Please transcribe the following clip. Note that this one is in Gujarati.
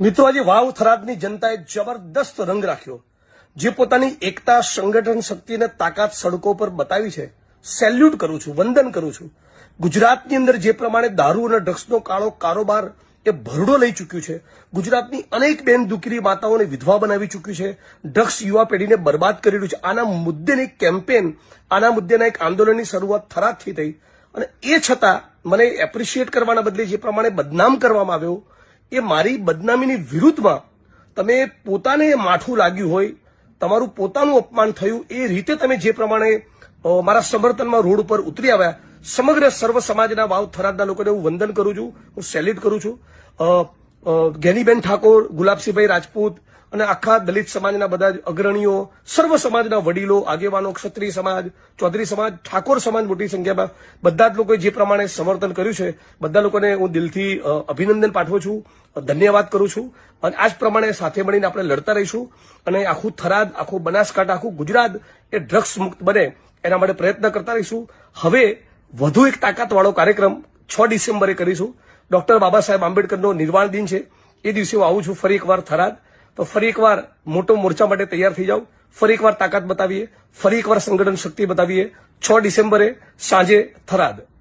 મિત્રો, આજે વાવ થરાદની જનતાએ જબરદસ્ત રંગ રાખ્યો. જે પોતાની એકતા, સંગઠન શક્તિ અને તાકાત સડકો પર બતાવી છે. સેલ્યુટ કરું છું, વંદન કરું છું. ગુજરાતની અંદર જે પ્રમાણે દારૂ અને ડ્રગ્સનો કાળો કારોબાર એ ભરડો લઈ ચૂક્યું છે, ગુજરાતની અનેક બેન દુકરી માતાઓને વિધવા બનાવી ચૂક્યું છે, ડ્રગ્સ યુવા પેઢીને બરબાદ કરી છે. આના મુદ્દેની કેમ્પેન આના મુદ્દેના એક આંદોલનની શરૂઆત થરાદથી થઈ. અને એ છતાં મને એપ્રિશિએટ કરવાના બદલે જે પ્રમાણે બદનામ કરવામાં આવ્યો એ મારી બદનામીની વિરુદ્ધમાં તમે પોતાને માઠું લાગ્યું હોય, તમારું પોતાનું અપમાન થયું, એ રીતે તમે જે પ્રમાણે મારા સમર્થનમાં રોડ ઉપર ઉતરી આવ્યા, સમગ્ર સર્વ સમાજના વાવ થરાદના લોકોને હું વંદન કરું છું, હું સેલ્યુટ કરું છું. અ, ઠાકોર ગુલાબસિંહભાઈ રાજપૂત અને આખા દલિત સમાજના બધા અગ્રણીઓ સર્વ સમાજના વડીલો આગેવાનો ક્ષત્રિય સમાજ ચૌધરી સમાજ ઠાકોર સમાજ મોટી સંખ્યામાં બધા જ લોકોએ જે પ્રમાણે સમર્થન કર્યું છે બધા લોકોને હું દિલથી અભિનંદન પાઠવું છું ધન્યવાદ કરું છું. અને આ જ પ્રમાણે સાથે મળીને આપણે લડતા રહીશું અને આખું થરાદ આખું બનાસકાંઠા આખું ગુજરાત એ ડ્રગ્સ મુક્ત બને એના માટે પ્રયત્ન કરતા રહીશું. હવે વધુ એક તાકાતવાળો કાર્યક્રમ છ ડિસેમ્બરે કરીશું. ડોક્ટર બાબા સાહેબ આંબેડકરનો નિર્વાણ દિન છે. એ દિવસે હું આવું છું. ફરી એકવાર થરાદ. તો ફરી એકવાર મોટો મોરચા માટે તૈયાર થઈ જાઓ ફરી એકવાર તાકાત બતાવીએ. ફરી એકવાર સંગઠન શક્તિ બતાવીએ. છ ડિસેમ્બરે સાંજે થરાદ.